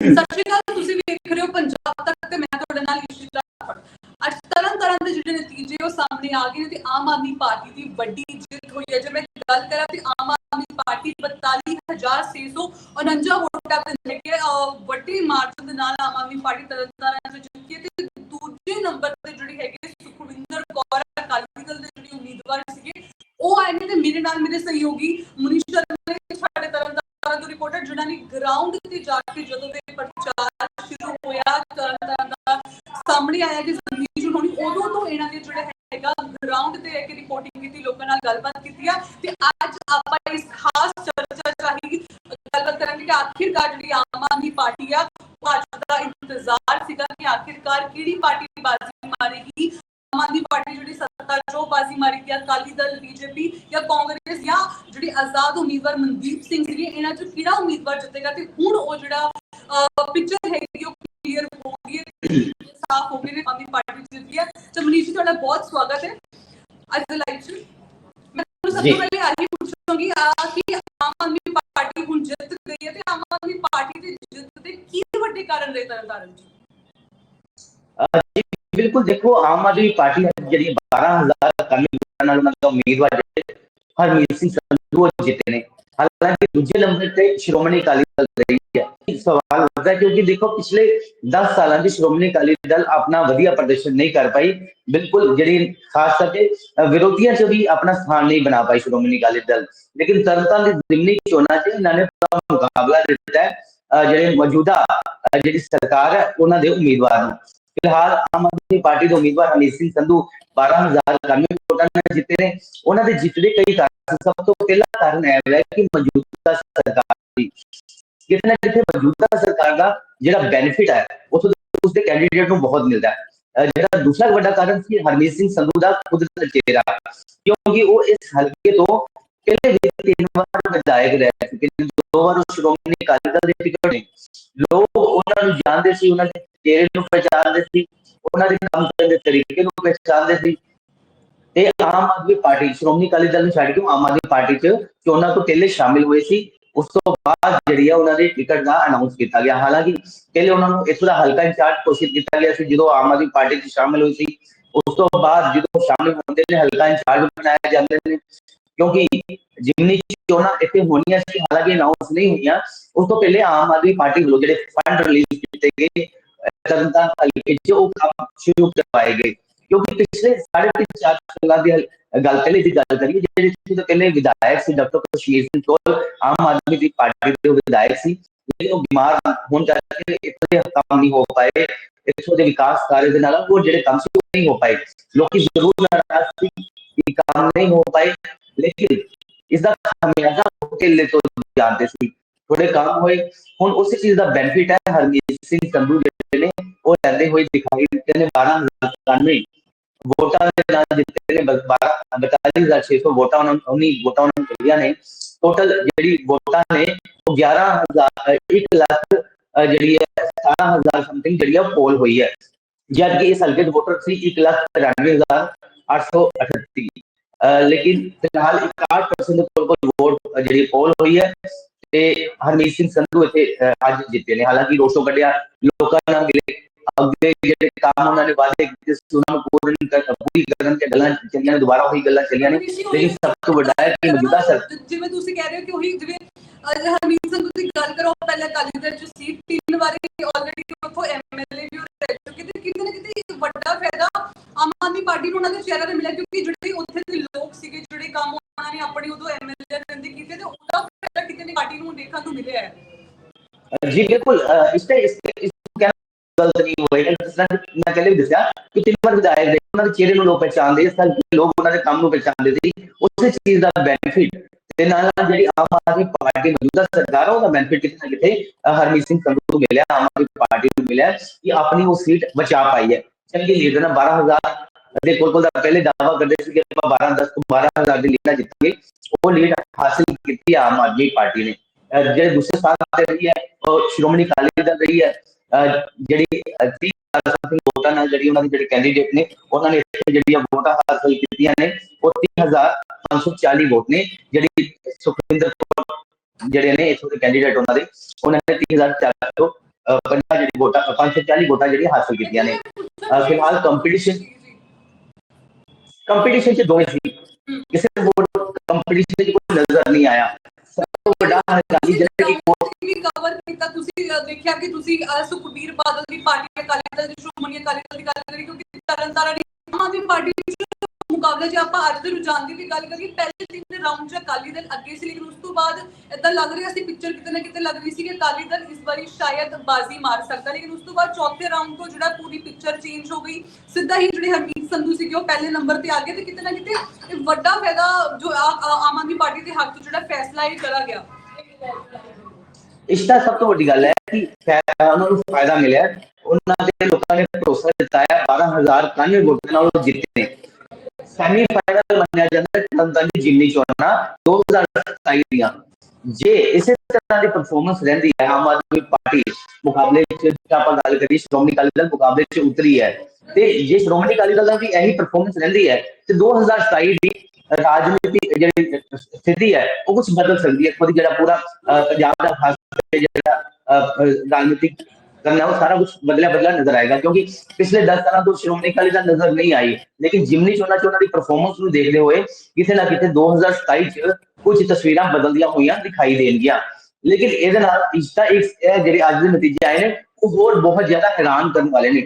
ਸਤਿ ਸ਼੍ਰੀ ਅਕਾਲ, ਤੁਸੀਂ ਵੇਖ ਰਹੇ ਹੋ ਪੰਜਾਬ ਤੱਕ ਤੇ ਮੈਂ ਤੁਹਾਡੇ ਨਾਲ ਇਸ਼ਿਤਾ ਅੱਜ ਤਰ੍ਹਾਂ ਤਰ੍ਹਾਂ ਦੇ ਜਿਹੜੇ ਨਤੀਜੇ ਉਹ ਸਾਹਮਣੇ ਆ ਗਏ ਨੇ ਤੇ ਆਮ ਆਦਮੀ ਪਾਰਟੀ ਦੀ ਵੱਡੀ ਜਿੱਤ ਹੋਈ ਹੈ। ਜੇ ਮੈਂ ਗੱਲ ਕਰਾਂ ਤੇ ਆਮ ਆਦਮੀ ਪਾਰਟੀ 42649 ਵੋਟਾਂ ਤੇ ਲੈ ਕੇ ਵੱਡੀ ਮਾਰਜਨ ਦੇ ਨਾਲ ਆਮ ਆਦਮੀ ਪਾਰਟੀ ਤਰਨਤਾਰਨ ਵਿੱਚ ਜਿੱਤੀ ਤੇ ਦੂਜੇ ਨੰਬਰ ਤੇ ਜਿਹੜੀ ਹੈਗੀ ਸੁਖਵਿੰਦਰ ਕੌਰ, ਅਕਾਲੀ ਦਲ ਦੇ ਜਿਹੜੇ ਉਮੀਦਵਾਰ ਸੀਗੇ, ਉਹ ਆਏ ਨੇ ਤੇ ਮੇਰੇ ਨਾਲ ਮੇਰੇ ਸਹਿਯੋਗੀ ਮੁਨੀਸ਼ ਸ਼ਰਮਾ ਨੇ ਸਾਡੇ ਤਰਨਤਾਰਨ ਤੋਂ ਰਿਪੋਰਟਰ ਜਿਨ੍ਹਾਂ ਨੇ ਗਰਾਊਂਡ ਤੇ ਜਾ ਕੇ ਜਦੋਂ ਦੇ ਪ੍ਰਚਾਰ ਸ਼ੁਰੂ ਹੋਇਆ ਤਰਨਤਾਰਨ ਦਾ ਸਾਹਮਣੇ ਆਇਆ ਕਿ ਜ਼ਮੀਨ ਹੋਣੀ ਉਦੋਂ ਤੋਂ ਇਹਨਾਂ ਨੇ ਜਿਹੜਾ ਹੈਗਾ ਗਰਾਊਂਡ ਤੇ ਆ ਰਿਪੋਰਟਿੰਗ ਕੀਤੀ, ਲੋਕਾਂ ਨਾਲ ਗੱਲਬਾਤ ਕੀਤੀ ਆ। ਤੇ ਅੱਜ ਆਪਾਂ ਇਸ ਖਾਸ ਚਰਚਾ ਚਾਹੀ ਗੱਲਬਾਤ ਕਰਾਂਗੇ ਕਿ ਆਖਿਰਕਾਰ ਜਿਹੜੀ ਆਮ ਆਦਮੀ ਪਾਰਟੀ ਆ ਉਹ ਅੱਜ ਦਾ ਇੰਤਜ਼ਾਰ ਸੀਗਾ ਕਿ ਆਖਿਰਕਾਰ ਕਿਹੜੀ ਪਾਰਟੀ ਬਾਜ਼ੀ ਮਾਰੇਗੀ। ਆਮ ਆਦਮੀ ਪਾਰਟੀ ਜਿਹੜੀ ਸੱਤਾ ਚੋਂ ਬਾਜ਼ੀ ਮਾਰੀ ਗਿਆ ਅਕਾਲੀ ਦਲ ਬੀਜੇਪੀ ਜਾਂ ਕਾਂਗਰਸ ਜਾਂ ਜਿਹੜੀ ਆਜ਼ਾਦ ਉਮੀਦਵਾਰ ਮਨਦੀਪ ਸਿੰਘ ਸੀਗੇ ਇਹਨਾਂ ਚੋਂ ਕਿਹੜਾ ਉਮੀਦਵਾਰ ਜਿੱਤੇਗਾ? ਤੇ ਹੁਣ ਉਹ ਜਿਹੜਾ ਪਿਕਚਰ ਹੈਗੀ ਉਹ ਕਲੀਅਰ ਹੋ ਗਈ ਹੈ ਸਾਫ਼ ਹੋ ਗਈ ਨੇ ਆਮ ਆਦਮੀ ਪਾਰਟੀ ਜਿੱਤ ਗਈ ਹੈ। ਤੇ ਮਨੀਸ਼ ਜੀ ਤੁਹਾਡਾ ਬਹੁਤ ਸਵਾਗਤ ਹੈ ਅੱਜ ਦੇ ਲਾਈਵ 'ਚ। ਮੈਂ ਤੁਹਾਨੂੰ ਸਭ ਜੀ। ਤੋਂ ਪਹਿਲੇ ਆਹੀ ਪੁੱਛਾਂਗੀ ਆ ਕਿ ਆਮ ਆਦਮੀ ਪਾਰਟੀ ਹੁਣ ਜਿੱਤ ਗਈ ਹੈ ਤੇ ਆਮ ਆਦਮੀ ਪਾਰਟੀ ਦੀ ਜਿੱਤ ਦੇ ਕੀ ਵੱਡੇ ਕਾਰਨ ਰਹੇ ਤਰਨਤਾਰਨ ਜੀ ਬਿਲਕੁਲ ਦੇਖੋ ਆਮ ਆਦਮੀ ਪਾਰਟੀ ਹੈ ਜਿਹੜੀ 12000 ਕਾਮੀ ਵੋਟਾਂ ਨਾਲ ਉਹਨਾਂ ਦਾ ਉਮੀਦਵਾਰ ਜਿਹੜੇ ਹਰਮੀਤ ਸਿੰਘ ਸੰਧੂ ਉਹ ਜਿੱਤੇ ਨੇ ਹਾਲਾਂਕਿ ਦੂਜੇ ਨੰਬਰ ਤੇ ਸ਼੍ਰੋਮਣੀ ਅਕਾਲੀ ਦਲ ਰਹੀ ਹੈ ਇਹ ਸਵਾਲ ਉੱਠਦਾ ਹੈ ਕਿਉਂਕਿ ਦੇਖੋ ਪਿਛਲੇ 10 ਸਾਲਾਂ ਦੀ ਸ਼੍ਰੋਮਣੀ ਅਕਾਲੀ ਦਲ ਆਪਣਾ ਵਧੀਆ ਪ੍ਰਦਰਸ਼ਨ ਨਹੀਂ ਕਰ ਪਾਈ ਬਿਲਕੁਲ ਜਿਹੜੀ ਖਾਸ ਕਰਕੇ ਅ, ਵਿਰੋਧੀਆਂ 'ਚ ਵੀ ਆਪਣਾ ਸਥਾਨ ਨਹੀਂ ਬਣਾ ਪਾਈ ਸ਼੍ਰੋਮਣੀ ਅਕਾਲੀ ਦਲ ਲੇਕਿਨ ਤਰਨਤਾਰਨ ਦੀ ਜ਼ਿਮਨੀ ਚੋਣਾਂ 'ਚ ਇਹਨਾਂ ਨੇ ਪੂਰਾ ਮੁਕਾਬਲਾ ਦਿੱਤਾ ਹੈ ਅ, ਜਿਹੜੇ ਮੌਜੂਦਾ ਅ, ਜਿਹੜੀ ਸਰਕਾਰ ਹੈ ਉਹਨਾਂ ਦੇ ਉਮੀਦਵਾਰ ਨੂੰ ਫਿਲਹਾਲ ਆਮ ਆਦਮੀ ਪਾਰਟੀ ਦੇ ਉਮੀਦਵਾਰ ਹਮੀਤ ਸਿੰਘ ਸੰਧੂ 12000 ਵੋਟਾਂ ਨਾਲ ਜਿੱਤੇ ਨੇ। ਉਹਨਾਂ ਦੇ ਜਿੱਤ ਦੇ ਕਈ ਕਾਰਨ ਸਭ ਤੋਂ ਪਹਿਲਾ ਕਾਰਨ ਇਹ ਹੈ ਕਿ ਮੌਜੂਦਾ ਸਰਕਾਰ ਦੀ ਕਿਤੇ ਨਾ ਕਿਤੇ ਮੌਜੂਦਾ ਸਰਕਾਰ ਦਾ ਜਿਹੜਾ ਬੈਨੀਫਿਟ ਹੈ ਉਸ ਉਸ ਦੇ ਕੈਂਡੀਡੇਟ ਨੂੰ ਬਹੁਤ ਮਿਲਦਾ ਹੈ। ਜਿਹੜਾ ਦੂਸਰਾ ਵੱਡਾ ਕਾਰਨ ਸੀ ਹਰਮੀਤ ਸਿੰਘ ਸੰਧੂ ਦਾ ਕੁਦਰਤ ਚਿਹਰਾ, ਕਿਉਂਕਿ ਉਹ ਇਸ ਹਲਕੇ ਤੋਂ ਪਹਿਲੇ ਵੀ ਤਿੰਨ ਵਾਰ ਵਿਧਾਇਕ ਰਹਿ ਚੁੱਕੇ ਨੇ। ਦੋ ਵਾਰ ਉਹ ਸ਼੍ਰੋਮਣੀ ਅਕਾਲੀ ਦਲ ਦੇ ਟਿਕਟ ਨੇ। ਲੋਕ ਉਹਨਾਂ ਨੂੰ ਜਾਣਦੇ ਸੀ, ਉਹਨਾਂ ਦੇ ਚਿਹਰੇ ਨੂੰ ਪਹਿਚਾਣਦੇ ਸੀ, ਉਹਨਾਂ ਦੇ ਕੰਮ ਕਰਨ ਦੇ ਤਰੀਕੇ ਨੂੰ ਪਹਿਚਾਣਦੇ ਸੀ। ਤੇ ਆਮ ਆਦਮੀ ਪਾਰਟੀ, ਸ਼੍ਰੋਮਣੀ ਅਕਾਲੀ ਦਲ ਨੂੰ ਛੱਡ ਕੇ ਆਮ ਆਦਮੀ ਪਾਰਟੀ 'ਚ ਚੋਣਾਂ ਤੋਂ ਪਹਿਲੇ ਸ਼ਾਮਿਲ ਹੋਏ ਸੀ। ਉਸ ਤੋਂ ਬਾਅਦ ਜਿਹੜੀ ਆ ਉਹਨਾਂ ਦੇ ਟਿਕਟ ਦਾ ਅਨਾਉਂਸ ਕੀਤਾ ਗਿਆ। ਹਾਲਾਂਕਿ ਪਹਿਲੇ ਉਹਨਾਂ ਨੂੰ ਇੱਥੋਂ ਦਾ ਹਲਕਾ ਇੰਚਾਰਜ ਘੋਸ਼ਿਤ ਕੀਤਾ ਗਿਆ ਸੀ, ਜਦੋਂ ਆਮ ਆਦਮੀ ਪਾਰਟੀ 'ਚ ਸ਼ਾਮਿਲ ਹੋਈ ਸੀ। ਉਸ ਤੋਂ ਬਾਅਦ ਜਦੋਂ ਸ਼ਾਮਿਲ ਹੁੰਦੇ ਨੇ ਹਲਕਾ ਇੰਚਾਰਜ ਬਣਾਏ ਜਾਂਦੇ ਨੇ, ਕਿਉਂਕਿ ਜਿਮਨੀ ਚੋਣਾਂ ਇੱਥੇ ਹੋਣੀਆਂ ਸੀ, ਹਾਲਾਂਕਿ ਅਨਾਉਂਸ ਨਹੀਂ ਹੋਈਆਂ, ਉਸ ਤੋਂ ਪਹਿਲੇ ਆਮ ਆਦਮੀ ਪਾਰਟੀ ਵੱਲੋਂ ਜਿਹੜੇ ਫੰਡ ਰਿਲੀਜ਼ ਕੀਤੇ ਗਏ ਤਰਨਤਾਰਨ ਹਲਕੇ 'ਚ ਉਹ ਕੰਮ ਸ਼ੁਰੂ ਕਰਵਾਏ ਗਏ ਕਿਉਂਕਿ ਪਿਛਲੇ ਸਾਢੇ ਤਿੰਨ ਚਾਰ ਸਾਲਾਂ ਦੀ ਹਲ- ਗੱਲ ਪਹਿਲੇ ਦੀ ਗੱਲ ਕਰੀਏ ਜਿਹੜੇ ਇੱਥੇ ਤੋਂ ਪਹਿਲੇ ਵਿਧਾਇਕ ਸੀ ਡਾਕਟਰ ਕਸ਼ਮੀਰ ਸਿੰਘ ਕੋਲ ਆਮ ਆਦਮੀ ਦੀ ਪਾਰਟੀ ਦੇ ਉਹ ਵਿਧਾਇਕ ਸੀ ਲੇਕਿਨ ਉਹ ਬਿਮਾਰ ਹੋਣ ਕਰਕੇ ਇੱਥੇ ਦੇ ਕੰਮ ਨਹੀਂ ਹੋ ਪਾਏ ਇੱਥੋਂ ਦੇ ਵਿਕਾਸ ਕਾਰਜ ਦੇ ਨਾਲ ਉਹ ਜਿਹੜੇ ਕੰਮ ਸੀ ਉਹ ਨਹੀਂ ਹੋ ਪਾਏ ਲੋਕੀ ਜ਼ਰੂਰ ਨਾਰਾਜ਼ ਸੀ ਕਿ ਕੰਮ ਨਹੀਂ ਹੋ ਪਾਏ ਲੇਕਿਨ ਇਸ ਦਾ ਖਾਮਿਆਜ਼ਾ ਉਹ ਪਹਿਲੇ ਤੋਂ ਜਾਣਦੇ ਸੀ ਥੋੜੇ ਕੰਮ ਹੋਏ ਹੁਣ ਉਸੇ ਚੀਜ਼ ਦਾ ਬੈਨੀਫਿਟ ਹੈ ਹਰਮੀਤ ਸਿੰਘ ਸੰਧੂ ਜਿਹੜੇ ਨੇ, ਉਹ ਲੈਂਦੇ ਹੋਏ ਦਿਖਾਈ ਦਿੱਤੇ ਨੇ 12091 ਵੋਟਾਂ ਦੇ ਨਾਲ ਜਿੱਤੇ ਨੇ 42600 ਵੋਟਾਂ ਉਹਨਾਂ ਨੂੰ, ਉਨੀ ਵੋਟਾਂ ਉਹਨਾਂ ਨੂੰ ਨੇ। ਟੋਟਲ ਜਿਹੜੀ ਵੋਟਾਂ ਨੇ, ਉਹ 11000 1 ਲੱਖ ਜਿਹੜੀ ਹੈ 17000 ਸਮਥਿੰਗ ਜਿਹੜੀ ਹੈ ਪੋਲ ਹੋਈ ਹੈ। ਜਦ ਕਿ ਇਸ ਹਲਕੇ ਦੇ ਵੋਟਰ ਸੀ 1 ਲੱਖ 93838 ਅਹ ਲੇਕਿਨ ਫਿਲਹਾਲ 61% ਦੇ ਕੋਲ ਵੋਟ ਜਿਹੜੀ ਪੋਲ ਹੋਈ ਹੈ ਤੇ ਹਰਮੀਤ ਸਿੰਘ ਸੰਧੂ ਇੱਥੇ ਅੱਜ ਜਿੱਤੇ ਨੇ। ਹਾਲਾਂਕਿ ਰੋਸ਼ੋ ਕੱਢਿਆ, ਲੋਕਾਂ ਨਾਲ ਮਿਲੇ। ਅੱਗੇ ਜਿਹੜੇ ਕੰਮ ਉਹਨਾਂ ਨੇ ਵਾਅਦੇ ਕੀਤੇ ਸੀ ਪੂਰਨ ਪੂਰੀ ਕਰਨ ਤੇ ਗੱਲਾਂ ਚੱਲੀਆਂ ਨੇ, ਦੁਬਾਰਾ ਉਹੀ ਗੱਲਾਂ ਚੱਲੀਆਂ ਨੇ। ਲੇਕਿਨ ਸਭ ਤੋਂ ਵੱਡਾ ਹੈ ਕਿ ਮੌਜੂਦਾ ਸਰ ਜਿਵੇਂ ਤੁਸੀਂ ਕਹਿ ਰਹੇ ਹੋ ਕਿ ਉਹੀ ਜਿਵੇਂ ਹਰਮੀਤ ਸਿੰਘ ਦੀ ਗੱਲ ਕਰੋ ਪਹਿਲਾਂ ਅਕਾਲੀ ਦਲ ਚ ਸੀ। ਤਿੰਨ ਵਾਰੀ ਆਲਰੇਡੀ ਉੱਥੋਂ ਐਮਐਲਏ ਵੀ ਉਹ ਰਹਿ ਚੁੱਕੇ ਕਿਤੇ ਨਾ ਕਿਤੇ ਵੱਡਾ ਫਾਇਦਾ ਆਮ ਆਦਮੀ ਪਾਰਟੀ ਨੂੰ ਉਹਨਾਂ ਦੇ ਚਿਹਰਾ ਤੇ ਮਿਲਿਆ, ਕਿਉਂਕਿ ਜਿਹੜੇ ਜੀ ਬਿਲਕੁਲ ਇਸ ਤੇ ਇਸ ਇਸ ਨੂੰ ਕਹਿਣਾ ਗਲਤ ਨਹੀਂ ਹੋਏਗਾ ਜਿਸ ਤਰ੍ਹਾਂ ਮੈਂ ਪਹਿਲੇ ਵੀ ਦੱਸਿਆ ਕਿ ਤਿੰਨ ਵਾਰ ਵਿਧਾਇਕ ਦੇ ਉਹਨਾਂ ਦੇ ਚਿਹਰੇ ਨੂੰ ਲੋਕ ਪਹਿਚਾਣਦੇ ਇਸ ਤਰ੍ਹਾਂ ਲੋਕ ਉਹਨਾਂ ਦੇ ਕੰਮ ਨੂੰ ਪਹਿਚਾਣਦੇ ਸੀ ਉਸੇ ਚੀਜ਼ ਦਾ ਬੈਨੀਫਿਟ ਤੇ ਨਾਲ ਨਾਲ ਜਿਹੜੀ ਆਮ ਆਦਮੀ ਪਾਰਟੀ ਮੌਜੂਦਾ ਸਰਕਾਰ ਉਹਦਾ ਬੈਨੀਫਿਟ ਕਿਤੇ ਨਾ ਕਿਤੇ ਹਰਮੀਤ ਸਿੰਘ ਸੰਧੂ ਨੂੰ ਮਿਲਿਆ ਆਮ ਆਦਮੀ ਪਾਰਟੀ ਨੂੰ ਮਿਲਿਆ ਕਿ ਆਪਣੀ ਉਹ ਸੀਟ ਬਚਾ ਪਾਈ ਹੈ ਚੰਗੀ ਲੀਡ ਨਾਲ 12000 ਦੇ ਕੋਲ ਕੋਲ ਦਾ ਪਹਿਲੇ ਦਾਅਵਾ ਕਰਦੇ ਸੀ ਕਿ ਆਪਾਂ 12 10 ਤੋਂ 12000 ਦੀ ਲੀਡ ਨਾਲ ਜਿੱਤਾਂਗੇ ਉਹ ਲੀਡ ਹਾਸਿਲ ਕੀਤੀ ਆਮ ਆਦਮੀ ਪਾਰਟੀ ਨੇ ਜਿਹੜੇ ਦੂਸਰੇ ਸਥਾਨ ਰਹੀ ਹੈ, ਉਹ ਸ਼੍ਰੋਮਣੀ ਅਕਾਲੀ ਦਲ ਰਹੀ ਹੈ, ਅਹ ਜਿਹੜੀ 30 ਸਮਥਿੰਗ ਵੋਟਾਂ ਨਾਲ ਜਿਹੜੀ ਉਹਨਾਂ ਦੇ ਜਿਹੜੇ ਕੈਂਡੀਡੇਟ ਨੇ, ਉਹਨਾਂ ਨੇ ਇੱਥੇ ਜਿਹੜੀਆਂ ਵੋਟਾਂ ਹਾਸਲ ਕੀਤੀਆਂ ਨੇ, ਉਹ 30540 ਵੋਟ ਨੇ, ਜਿਹੜੀ ਸੁਖਵਿੰਦਰ ਕੌਰ ਜਿਹੜੇ ਨੇ, ਇੱਥੋਂ ਦੇ ਕੈਂਡੀਡੇਟ ਉਹਨਾਂ ਦੇ, ਉਹਨਾਂ ਨੇ 30400 50 ਜਿਹੜੀ ਵੋਟਾਂ 540 ਵੋਟਾਂ ਜਿਹੜੀਆਂ ਹਾਸਲ ਕੀਤੀਆਂ ਨੇ। ਫਿਲਹਾਲ ਕੰਪੀਟੀਸ਼ਨ ਕੰਪੀਟੀਸ਼ਨ ਚ ਦੋਵੇਂ ਸੀ। ਕਿਸੇ ਵੋਟ ਕੰਪੀਟੀਸ਼ਨ ਚ ਕੋਈ ਨਜ਼ਰ ਨਹੀਂ ਆਇਆ। ਸਭ ਤੋਂ ਵੱਡਾ ਹੰਗਾਮੀ ਜਿਹੜਾ ਕਿ ਤੁਸੀਂ ਵੀ ਕਵਰ ਕੀਤਾ ਤੁਸੀਂ ਦੇਖਿਆ ਕਿ ਤੁਸੀਂ ਸੁਖਬੀਰ ਬਾਦਲ ਦੀ ਪਾਰਟੀ ਅਕਾਲੀ ਦਲ ਦੀ ਸ਼੍ਰੋਮਣੀ ਅਕਾਲੀ ਦਲ ਦੀ ਗੱਲ ਕਰੀ ਕਿਉਂਕਿ ਤਰਨਤਾਰਨ ਦੀ ਆਮ ਆਦਮੀ ਪਾਰਟੀ ਵਿੱਚ ਮੁਕਾਬਲੇ 'ਚ ਆਪਾਂ ਅੱਜ ਦੇ ਰੁਝਾਨ ਦੀ ਵੀ ਗੱਲ ਕਰੀਏ, ਪਹਿਲੇ ਤਿੰਨ ਦੇ ਰਾਊਂਡ 'ਚ ਅਕਾਲੀ ਦਲ ਅੱਗੇ ਸੀ, ਲੇਕਿਨ ਉਸ ਤੋਂ ਬਾਅਦ ਇਦਾਂ ਲੱਗ ਰਿਹਾ ਸੀ ਪਿਕਚਰ ਕਿਤੇ ਨਾ ਕਿਤੇ ਲੱਗ ਰਹੀ ਸੀ ਕਿ ਅਕਾਲੀ ਦਲ ਇਸ ਵਾਰੀ ਸ਼ਾਇਦ ਬਾਜ਼ੀ ਮਾਰ ਸਕਦਾ। ਲੇਕਿਨ ਉਸ ਤੋਂ ਬਾਅਦ ਚੌਥੇ ਰਾਊਂਡ ਤੋਂ ਜਿਹੜਾ ਪੂਰੀ ਪਿਕਚਰ ਚੇਂਜ ਹੋ ਗਈ। ਸਿੱਧਾ ਹੀ ਜਿਹੜੇ ਹਰਮੀਤ ਸੰਧੂ ਸੀਗੇ, ਉਹ ਪਹਿਲੇ ਨੰਬਰ ਤੇ ਆ ਗਏ ਤੇ ਕਿਤੇ ਨਾ ਕਿਤੇ ਵੱਡਾ ਫਾਇਦਾ ਜੋ ਆਮ ਆਦਮੀ ਪਾਰਟੀ ਦੇ ਹੱਕ 'ਚ ਜਿਹੜਾ ਫੈਸਲਾ ਇਹ ਕਰਾ ਗਿਆ। ਇਸ ਦਾ ਸਭ ਤੋਂ ਵੱਡੀ ਗੱਲ ਹੈ ਕਿ ਉਹਨਾਂ ਨੂੰ ਫਾਇਦਾ ਮਿਲਿਆ। ਉਹਨਾਂ ਦੇ ਲੋਕਾਂ ਨੇ ਭਰੋਸਾ ਦਿੱਤਾ ਹੈ 12091 ਵੋਟਾਂ ਨਾਲ ਜਿੱਤੇ ਨੇ। ਸੈਮੀ ਮੰਨਿਆ ਜਾਂਦਾ ਤਰਨਤਾਰਨ ਦੀ ਜਿਮਨੀ ਚੋਣਾਂ 2027 ਦੀਆਂ। ਜੇ ਇਸੇ ਤਰ੍ਹਾਂ ਦੀ ਪਰਫਾਰਮੈਂਸ ਰਹਿੰਦੀ ਹੈ, ਆਮ ਆਦਮੀ ਪਾਰਟੀ ਮੁਕਾਬਲੇ ਵਿੱਚ ਆਪਾਂ ਗੱਲ ਕਰੀਏ ਸ਼੍ਰੋਮਣੀ ਅਕਾਲੀ ਦਲ ਮੁਕਾਬਲੇ ਵਿੱਚ ਉਤਰੀ ਹੈ, ਤੇ ਜੇ ਸ਼੍ਰੋਮਣੀ ਅਕਾਲੀ ਦਲ ਦਾ ਵੀ ਇਹੀ ਪਰਫਾਰਮੈਂਸ ਰਹਿੰਦੀ ਹੈ, ਤੇ 2027 ਦੀ ਰਾਜਨੀਤੀ ਜਿਹੜੀ ਸਥਿਤੀ ਹੈ, ਉਹ ਕੁਝ ਬਦਲ ਸਕਦੀ ਹੈ। ਖੁਦ ਜਿਹੜਾ ਪੂਰਾ ਪੰਜਾਬ ਦਾ ਖਾਸ ਕਰਕੇ ਜਿਹੜਾ ਰਾਜਨੀਤਿਕ ਕਰਨਾ ਉਹ ਸਾਰਾ ਕੁਝ ਬਦਲਿਆ ਬਦਲਿਆ ਨਜ਼ਰ ਆਏਗਾ ਕਿਉਂਕਿ ਪਿਛਲੇ 10 ਸਾਲਾਂ ਤੋਂ ਸ਼੍ਰੋਮਣੀ ਅਕਾਲੀ ਦਲ ਨਜ਼ਰ ਨਹੀਂ ਆਈ ਲੇਕਿਨ ਜਿਮਨੀ ਚੋਣਾਂ ਚ ਉਹਨਾਂ ਦੀ ਪਰਫਾਰਮੈਂਸ ਨੂੰ ਦੇਖਦੇ ਹੋਏ ਕਿਤੇ ਨਾ ਕਿਤੇ 2027 ਚ ਕੁਝ ਤਸਵੀਰਾਂ ਬਦਲਦੀਆਂ ਹੋਈਆਂ ਦਿਖਾਈ ਦੇਣਗੀਆਂ ਲੇਕਿਨ ਇਹਦੇ ਨਾਲ ਇਸ ਦਾ ਇੱਕ ਇਹ ਜਿਹੜੇ ਅੱਜ ਦੇ ਨਤੀਜੇ ਆਏ ਨੇ ਉਹ ਹੋਰ ਬਹੁਤ ਜ਼ਿਆਦਾ ਹੈਰਾਨ ਕਰਨ ਵਾਲੇ ਨੇ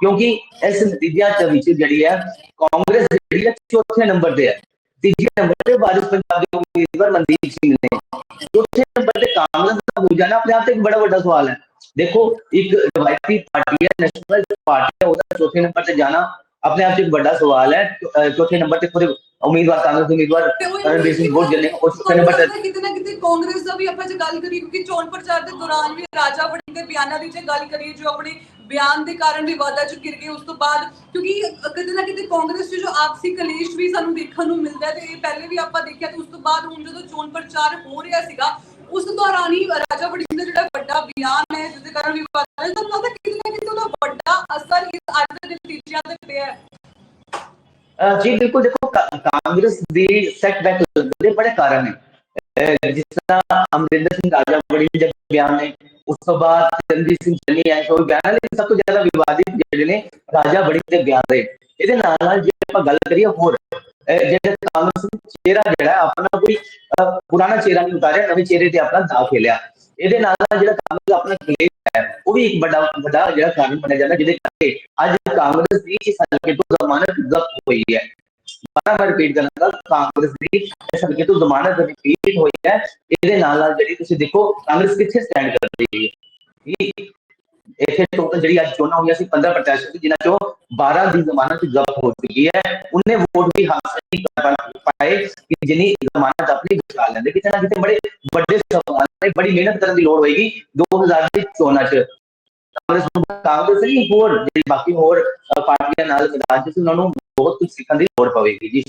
ਕਿਉਂਕਿ ਇਸ ਨਤੀਜਿਆਂ ਚ ਵਿੱਚ ਜਿਹੜੀ ਹੈ ਕਾਂਗਰਸ ਜਿਹੜੀ ਹੈ ਚੌਥੇ ਨੰਬਰ ਤੇ ਹੈ ਤੀਜੇ ਨੰਬਰ ਤੇ ਵਾਰਿਸ ਪੰਜਾਬ ਦੇ ਉਮੀਦਵਾਰ ਮਨਦੀਪ ਸਿੰਘ ਨੇ ਚੌਥੇ ਨੰਬਰ ਤੇ ਕਾਂਗਰਸ ਦਾ ਹੋ ਜਾਣਾ ਆਪਣੇ ਆਪ ਤੇ ਇੱਕ ਬੜਾ ਵੱਡਾ ਸਵਾਲ ਹੈ ਦੇਖੋ ਇੱਕ ਰਵਾਇਤੀ ਪਾਰਟੀ ਹੈ ਨੈਸ਼ਨਲ ਪਾਰਟੀ ਹੈ ਉਹਦਾ ਚੌਥੇ ਨੰਬਰ ਤੇ ਜਾਣਾ ਆਪਣੇ ਆਪ 'ਚ ਇੱਕ ਵੱਡਾ ਸਵਾਲ ਹੈ। ਅਹ ਚੌਥੇ ਨੰਬਰ ਤੇ ਖੁਦ ਉਮੀਦਵਾਰ ਕਾਂਗਰਸ ਦੇ ਉਮੀਦਵਾਰ ਰਣਬੀਰ ਸਿੰਘ ਜਨੇ ਉਹ ਚੌਥੇ ਨੰਬਰ ਤੇ ਤੇ ਕਿਤੇ ਨਾ ਕਿਤੇ ਕਾਂਗਰਸ ਦਾ ਵੀ ਆਪਾਂ ਜੇ ਗੱਲ ਕਰੀਏ ਕਿਉਂਕਿ ਚੋਣ ਪ੍ਰਚਾਰ ਦੇ ਦੌਰਾਨ ਵੀ ਰਾਜਾ ਵੜਿੰਗ ਦੇ ਬਿਆਨਾਂ ਦੀ ਜੇ ਗੱਲ ਕਰੀਏ ਜੋ ਆਪਣੇ ਬਿਆਨ ਦੇ ਕਾਰਨ ਵਿਵਾਦਾਂ ਚ ਘਿਰ ਗਏ ਉਸ ਤੋਂ ਬਾਅਦ ਕਿਉਂਕਿ ਕਿਤੇ ਨਾ ਕਿਤੇ ਕਾਂਗਰਸ 'ਚ ਜੋ ਆਪਸੀ ਕਲੇਸ਼ ਵੀ ਸਾਨੂੰ ਦੇਖਣ ਨੂੰ ਮਿਲਦਾ ਤੇ ਇਹ ਪਹਿਲੇ ਵੀ ਆਪਾਂ ਦੇਖਿਆ ਤੇ ਉਸ ਤੋਂ ਬਾਅਦ ਹੁਣ ਜਦੋਂ ਚੋਣ ਪ੍ਰਚਾਰ ਹੋ ਰਿਹਾ ਸੀਗਾ ਉਸ ਦੌਰਾਨ ਹੀ ਰਾਜਾ ਵੜਿੰਗ ਦਾ ਜਿਹੜਾ ਵੱਡਾ ਬਿਆਨ ਹੈ ਜਿਸ ਕਾਰਨ ਵਿਵਾਦ ਹੈ ਤਾਂ ਲੱਗਦਾ ਕਿਤੇ ਨਾ ਕਿਤੇ ਉਹਦਾ ਵੱਡਾ ਅਸਰ ਇਸ ਅੱਜ ਦੇ ਨਤੀਜਿਆਂ ਤੇ ਪਿਆ ਹੈ। ਜੀ, ਬਿਲਕੁਲ ਦੇਖੋ ਕਾਂਗਰਸ ਦੀ ਸੈਟਬੈਕ ਦੇ ਬੜੇ ਕਾਰਨ ਨੇ। ਜਿਸ ਤਰ੍ਹਾਂ ਅਮਰਿੰਦਰ ਸਿੰਘ ਰਾਜਾ ਬੜੀ ਦੇ ਬਿਆਨ ਨੇ ਉਸ ਤੋਂ ਬਾਅਦ ਰਣਜੀਤ ਸਿੰਘ ਚੰਨੀ ਆਏ ਕੋਈ ਬਿਆਨ ਲਈ ਸਭ ਤੋਂ ਜ਼ਿਆਦਾ ਵਿਵਾਦਿਤ ਜਿਹੜੇ ਨੇ ਰਾਜਾ ਬੜੀ ਦੇ ਬਿਆਨ ਦੇ ਇਹਦੇ ਨਾਲ ਨਾਲ ਜੇ ਆਪਾਂ ਗੱਲ ਕਰੀਏ ਹੋਰ ਜਿਹੜੇ ਕਾਂਗਰਸ ਦਾ ਚਿਹਰਾ ਜਿਹੜਾ ਆਪਣਾ ਕੋਈ ਪੁਰਾਣਾ ਚਿਹਰਾ ਨਹੀਂ ਉਤਾਰਿਆ, ਨਵੇਂ ਚਿਹਰੇ ਤੇ ਆਪਣਾ ਦਾਅ ਖੇਲਿਆ। ਇਹਦੇ ਨਾਲ ਜਿਹੜਾ ਕਾਂਗਰਸ ਆਪਣਾ ਖੇਲ ਹੈ, ਉਹ ਵੀ ਇੱਕ ਵੱਡਾ ਵੱਡਾ ਜਿਹੜਾ ਕਾਰਨ ਬਣਿਆ ਜਾਂਦਾ, ਜਿਹਦੇ ਕਰਕੇ ਅੱਜ ਕਾਂਗਰਸ ਦੀ ਇਸ ਹਲਕੇ ਤੋਂ ਜ਼ਮਾਨਤ ਜ਼ਬਤ ਹੋਈ ਹੈ। ਬਾਰਾਂ ਵਾਰ ਰਿਪੀਟ ਕਰਾਂਗਾ, ਕਾਂਗਰਸ ਦੀ ਇਸ ਹਲਕੇ ਤੋਂ ਜ਼ਮਾਨਤ ਰਿਪੀਟ ਹੋਈ ਹੈ। ਇਹਦੇ ਨਾਲ ਨਾਲ ਜਿਹੜੀ ਤੁਸੀਂ ਦੇਖੋ, ਕਾਂਗਰਸ ਕਿੱਥੇ ਸਟੈਂਡ ਕਰ ਰਹੀ ਹੈ ਇੱਥੇ ਟੋਟਲ ਜਿਹੜੀ ਅੱਜ ਚੋਣਾਂ ਹੋਈਆਂ ਸੀ 15 ਪ੍ਰਤੀਸ਼ਤ ਸੀ, ਜਿਨ੍ਹਾਂ ਚੋਂ 12 ਦੀ ਜ਼ਮਾਨਤ ਜ਼ਬਤ ਹੋ ਚੁੱਕੀ ਹੈ। ਉਹਨੇ ਵੋਟ ਵੀ ਹਾਸਲ ਨਹੀਂ ਕਰ ਪਾਏ ਕਿ ਜਿੰਨੀ ਜ਼ਮਾਨਤ ਆਪਣੀ ਬਚਾ ਲੈਂਦੇ। ਕਿਤੇ ਨਾ ਕਿਤੇ ਬੜੇ ਵੱਡੇ ਸਵਾਲ ਨੇ ਬੜੀ ਮਿਹਨਤ ਕਰਨ ਦੀ ਲੋੜ ਹੋਏਗੀ 2000 ਦੀ ਚੋਣਾਂ 'ਚ। ਕਾਂਗਰਸ ਨੂੰ ਕਾਂਗਰਸ ਨਹੀਂ ਹੋਰ ਜਿਹੜੀ ਬਾਕੀ ਹੋਰ ਪਾਰਟੀਆਂ ਨਾਲ ਮੈਦਾਨ 'ਚ ਉਹਨਾਂ ਨੂੰ ਬਹੁਤ ਕੁਝ ਸਿੱਖਣ ਦੀ ਲੋੜ ਪਵੇਗੀ। ਜੀ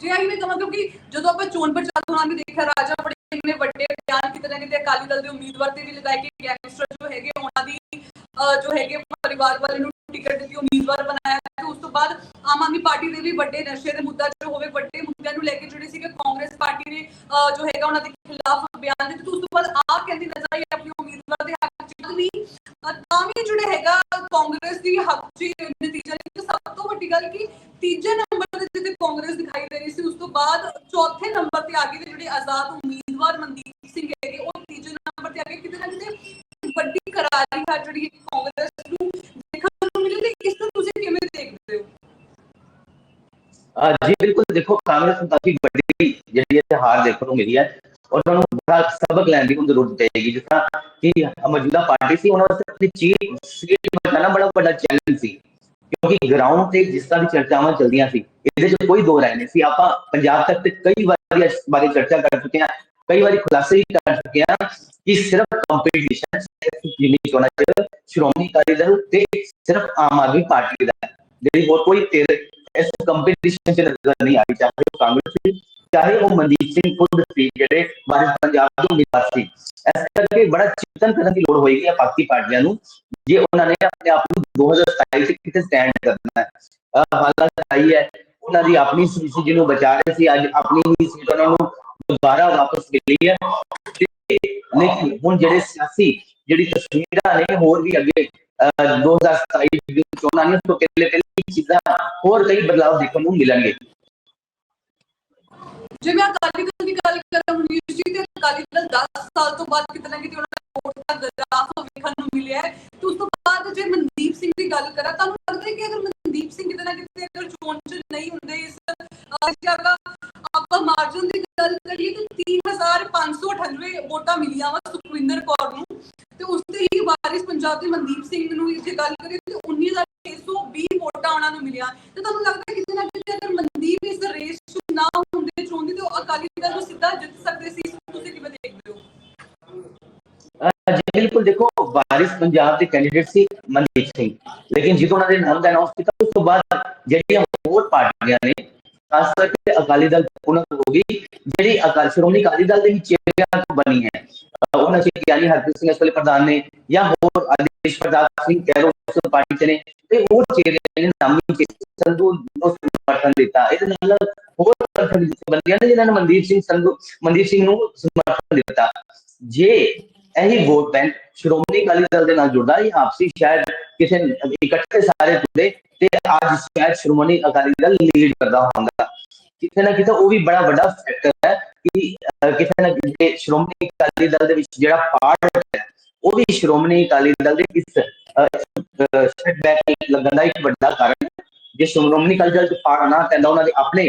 ਜੀ ਆਈ ਮੈਂ ਕਹਾਂ ਕਿਉਂਕਿ ਜਦੋਂ ਆਪਾਂ ਚੋਣ ਪ੍ਰਚਾਰ ਦੌਰਾਨ ਵੀ ਦੇਖਿਆ, ਰਾਜਾ ਵੜਿੰਗ ਨੇ ਵੱਡੇ ਬਿਆਨ ਕਿਤੇ ਨਾ ਕਿਤੇ ਅਕਾਲੀ ਦਲ ਦੇ ਉਮੀਦਵਾਰ ਤੇ ਵੀ ਲਗਾਏ ਕਿ ਗੈਂਗਸਟਰ ਜੋ ਹੈਗੇ, ਉਹਨਾਂ ਦੀ ਜੋ ਹੈਗੇ ਪਰਿਵਾਰ ਵਾਲੇ ਨੂੰ ਟਿਕਟ ਦਿੱਤੀ, ਉਮੀਦਵਾਰ ਬਣਾਇਆ ਤੇ ਉਸ ਤੋਂ ਬਾਅਦ ਆਮ ਆਦਮੀ ਪਾਰਟੀ ਦੇ ਵੀ ਵੱਡੇ ਨਸ਼ੇ ਦੇ ਮੁੱਦਾ ਜੋ ਹੋਵੇ, ਵੱਡੇ ਮੁੱਦਿਆਂ ਨੂੰ ਲੈ ਕੇ ਜਿਹੜੇ ਸੀਗੇ, ਕਾਂਗਰਸ ਪਾਰਟੀ ਨੇ ਜੋ ਹੈਗਾ ਉਹਨਾਂ ਦੇ ਖਿਲਾਫ ਬਿਆਨ ਦਿੱਤੇ ਉਸ ਤੋਂ ਬਾਅਦ ਆ ਕਹਿੰਦੀ ਨਜ਼ਰ ਆਈ ਆਪਣੀ ਉਮੀਦਵਾਰ ਦੇ ਹੱਕ ਚ ਵੀ ਤਾਂ ਵੀ ਜਿਹੜੇ ਹੈਗਾ ਕਾਂਗਰਸ ਦੀ ਹੱਕ ਚ ਨਤੀਜਾ ਨਿਕਲਿਆ। ਸਭ ਤੋਂ ਵੱਡੀ ਗੱਲ ਕਿ ਤੀਜੇ ਨੰਬਰ ਕਾਂਗਰਸ ਦਿਖਾਈ ਦੇ ਰਹੀ ਸੀ, ਉਸ ਤੋਂ ਬਾਅਦ ਚੌਥੇ ਨੰਬਰ ਤੇ ਆ ਗਏ ਜਿਹੜੇ ਆਜ਼ਾਦ ਉਮੀਦਵਾਰ ਮਨਦੀਪ ਸਿੰਘ ਹੈਗੇ, ਉਹ ਤੀਜੇ ਨੰਬਰ ਤੇ ਆ ਗਏ। ਕਿਤੇ ਨਾ ਕਿਤੇ ਵੱਡੀ ਕਰਾਰੀ ਹੈ ਜਿਹੜੀ ਕਾਂਗਰਸ ਨੂੰ ਦੇਖਣ ਨੂੰ ਮਿਲੀ ਤੇ ਇਸ ਨੂੰ ਤੁਸੀਂ ਕਿਵੇਂ ਦੇਖਦੇ ਹੋ? ਜੀ ਬਿਲਕੁਲ ਦੇਖੋ, ਕਾਂਗਰਸ ਨੂੰ ਕਾਫੀ ਵੱਡੀ ਜਿਹੜੀ ਹੈ ਹਾਰ ਦੇਖਣ ਨੂੰ ਮਿਲੀ ਹੈ ਉਹਨਾਂ ਨੂੰ ਬੜਾ ਸਬਕ ਲੈਣ ਦੀ ਹੁਣ ਜ਼ਰੂਰਤ ਪਏਗੀ। ਜਿਸ ਤਰ੍ਹਾਂ ਕਿ ਮੌਜੂਦਾ ਪਾਰਟੀ ਸੀ, ਉਹਨਾਂ ਵਾਸਤੇ ਆਪਣੀ ਚੀਜ਼ ਸੀਟ ਬਚਾਉਣਾ ਬੜਾ ਵੱਡਾ ਚੈਲੰਜ ਸੀ। ਕਿਉਂਕਿ ਗਰਾਊਂਡ ਤੇ ਜਿਸ ਤਰ੍ਹਾਂ ਦੀ ਚਰਚਾਵਾਂ ਚੱਲਦੀਆਂ ਸੀ, ਇਹਦੇ 'ਚ ਕੋਈ ਦੋ ਰਾਏ ਨਹੀਂ ਸੀ। ਆਪਾਂ ਪੰਜਾਬ ਤੱਕ ਤੇ ਕਈ ਵਾਰੀ ਇਸ ਬਾਰੇ ਚਰਚਾ ਕਰ ਚੁੱਕੇ ਹਾਂ, ਕਈ ਵਾਰੀ ਖੁਲਾਸੇ ਵੀ ਕਰ ਚੁੱਕੇ ਹਾਂ ਕਿ ਸਿਰਫ ਕੰਪੀਟੀਸ਼ਨ ਸਿਰਫ ਜਿਮਨੀ ਚੋਣਾਂ ਸ਼੍ਰੋਮਣੀ ਅਕਾਲੀ ਦਲ ਤੇ ਸਿਰਫ ਆਮ ਆਦਮੀ ਪਾਰਟੀ ਦਾ ਜਿਹੜੀ ਹੋਰ ਕੋਈ ਤੇਰੇ ਇਸ ਕੰਪੀਟੀਸ਼ਨ 'ਚ ਨਜ਼ਰ ਨਹੀਂ ਆਈ, ਚਾਹੇ ਕਾਂਗਰਸ ਚਾਹੇ ਉਹ ਮਨਦੀਪ ਸਿੰਘ ਖੁਦ ਸੀ ਜਿਹੜੇ ਵਾਰਿਸ ਪੰਜਾਬ ਦੇ ਉਮੀਦਵਾਰ ਇਸ ਕਰਕੇ ਬੜਾ ਚਿੰਤਨ ਕਰਨ ਦੀ ਲੋੜ ਹੋਏਗੀ ਆ ਪਾਰਟੀਆਂ ਨੂੰ ਜੇ ਉਹਨਾਂ ਨੇ ਆਪਣੇ ਆਪ ਨੂੰ 2027 ਚ ਕਿਤੇ ਸਟੈਂਡ ਕਰਨਾ ਹੈ। ਹਾਲਾਤ ਆਈ ਹੈ ਉਹਨਾਂ ਦੀ ਆਪਣੀ ਸੀਟ ਜਿਹਨੂੰ ਬਚਾ ਰਹੇ ਸੀ ਅੱਜ ਆਪਣੀ ਹੀ ਸੀਟ ਉਹਨਾਂ ਨੂੰ ਦੁਬਾਰਾ ਵਾਪਸ ਮਿਲੀ ਹੈ। ਲੇਕਿਨ ਹੁਣ ਜਿਹੜੇ ਸਿਆਸੀ ਜਿਹੜੀ ਤਸਵੀਰਾਂ ਨੇ ਹੋਰ ਵੀ ਅੱਗੇ ਅਹ, 2027 ਦੀ ਚੋਣਾਂ ਨੇ ਤੋਂ ਪਹਿਲੇ ਪਹਿਲੇ ਚੀਜ਼ਾਂ ਹੋਰ ਕਈ ਬਦਲਾਅ ਦੇਖਣ ਨੂੰ ਮਿਲਣਗੇ। ਜੇ ਮੈਂ ਅਕਾਲੀ ਦਲ ਦੀ ਗੱਲ ਕਰਾਂ ਮਨੀਸ਼ ਜੀ ਤੇ ਅਕਾਲੀ ਦਲ 10 ਸਾਲ ਤੋਂ ਬਾਅਦ ਕਿਤੇ ਨਾ ਕਿਤੇ ਉਹਨਾਂ ਦਾ ਵੋਟ ਦਾ ਗ੍ਰਾਫ ਵੇਖਣ ਨੂੰ ਮਿਲਿਆ ਹੈ, ਤੇ ਉਸ ਤੋਂ ਬਾਅਦ ਜੇ ਮਨਦੀਪ ਸਿੰਘ ਦੀ ਗੱਲ ਕਰਾਂ, ਤੁਹਾਨੂੰ ਲੱਗਦਾ ਹੈ ਕਿ ਅਗਰ ਮਨਦੀਪ ਸਿੰਘ ਕਿਤੇ ਨਾ ਕਿਤੇ ਅਗਰ ਚੋਣ ਚ ਨਹੀਂ ਹੁੰਦੇ ਇਸ ਜਗ੍ਹਾ, ਆਪਾਂ ਮਾਰਜਨ ਦੀ ਗੱਲ ਕਰੀਏ ਤਾਂ 30598 ਵੋਟਾਂ ਮਿਲੀਆਂ ਵਾ ਸੁਖਵਿੰਦਰ ਕੌਰ ਨੂੰ, ਤੇ ਉਸ ਤੇ ਹੀ ਵਾਰਿਸ ਪੰਜਾਬ ਦੇ ਮਨਦੀਪ ਸਿੰਘ ਨੂੰ ਜੇ ਗੱਲ ਕਰੀਏ ਤੇ 19620 ਵੋਟਾਂ ਉਹਨਾਂ ਨੂੰ ਮਿਲੀਆਂ। ਤੇ ਤੁਹਾਨੂੰ ਲੱਗਦਾ ਕਿਤੇ ਨਾ ਕਿਤੇ ਅਗਰ ਮਨਦੀਪ ਇਸ ਰੇਸ ਚ ਨਾ ਹੁੰਦੇ ਚਾਹੁੰਦੇ ਤੇ ਅਕਾਲੀ ਦਲ ਨੂੰ ਸਿੱਧਾ ਜਿੱਤ ਸਕਦੇ ਸੀ ਤੁਸੀਂ ਕਿਵੇਂ ਦੇਖਦੇ ਹੋ? ਜੀ, ਬਿਲਕੁਲ ਦੇਖੋ, ਵਾਰਿਸ ਪੰਜਾਬ ਦੇ ਕੈਂਡੀਡੇਟ ਸੀ ਮਨਦੀਪ ਸਿੰਘ। ਲੇਕਿਨ ਜਦੋਂ ਉਹਨਾਂ ਦੇ ਨਾਮ ਦਾ ਅਨਾਉਂਸ ਕੀਤਾ, ਉਸ ਤੋਂ ਬਾਅਦ ਜਿਹੜੀਆਂ ਹੋਰ ਪਾਰਟੀਆਂ ਨੇ, ਖਾਸ ਕਰਕੇ ਅਕਾਲੀ ਦਲ ਪੁਨਰ ਹੋ ਗਈ, ਜਿਹੜੀ ਅਕਾਲੀ, ਸ਼੍ਰੋਮਣੀ ਅਕਾਲੀ ਦਲ ਦੇ ਵਿੱਚ ਚਿਹਰਿਆਂ ਤੋਂ ਬਣੀ ਹੈ। ਉਹਨਾਂ ਚ ਗਿਆਨੀ ਹਰਪ੍ਰੀਤ ਸਿੰਘ ਇਸ ਪ੍ਰਧਾਨ ਨੇ, ਜਾਂ ਹੋਰ ਆਦੇਸ਼ ਪ੍ਰਤਾਪ ਸਿੰਘ, ਕੈਰੋ ਪਾਰਟੀ ਨੇ, ਤੇ ਉਹ ਚਿਹਰੇ ਨਾਮੀ ਚਿਹਰੇ ਸੰਧੂ ਨੂੰ ਸਮਰਥਨ ਦਿੱਤਾ। ਇਹਦੇ ਨਾਲ ਹੋਰ ਸੰਗਠਨ ਬੰਦੀਆਂ ਨੇ ਜਿਨ੍ਹਾਂ ਨੇ ਮਨਦੀਪ ਸਿੰਘ ਸੰਧੂ, ਮਨਦੀਪ ਸਿੰਘ ਨੂੰ ਸਮਰਥਨ ਦਿੱਤਾ। ਜੇ ਇਹੀ ਵੋਟ ਬੈਂਕ ਸ਼੍ਰੋਮਣੀ ਅਕਾਲੀ ਦਲ ਦੇ ਨਾਲ ਜੁੜਦਾ, ਇਹ ਆਪਸੀ ਸ਼ਾਇਦ ਕਿਸੇ ਇਕੱਠੇ ਸਾਰੇ ਜੁੜੇ ਤੇ ਅੱਜ ਸ਼ਾਇਦ ਸ਼੍ਰੋਮਣੀ ਅਕਾਲੀ ਦਲ ਲੀਡ ਕਰਦਾ ਹੁੰਦਾ ਕਿਤੇ ਨਾ ਕਿਤੇ ਉਹ ਵੀ ਬੜਾ ਵੱਡਾ ਫੈਕਟਰ ਹੈ ਕਿ ਕਿਤੇ ਨਾ ਕਿਤੇ ਸ਼੍ਰੋਮਣੀ ਅਕਾਲੀ ਦਲ ਦੇ ਵਿੱਚ ਜਿਹੜਾ ਪਾਰਟ ਹੈ, ਉਹ ਵੀ ਸ਼੍ਰੋਮਣੀ ਅਕਾਲੀ ਦਲ ਦੇ ਇਸ ਸੈਟਬੈਕ ਲੱਗਣ ਦਾ ਇੱਕ ਵੱਡਾ ਕਾਰਨ ਜੇ ਸ਼੍ਰੋਮਣੀ ਅਕਾਲੀ ਦਲ ਚ ਪਾੜ ਨਾ ਪੈਂਦਾ, ਉਹਨਾਂ ਦੇ ਆਪਣੇ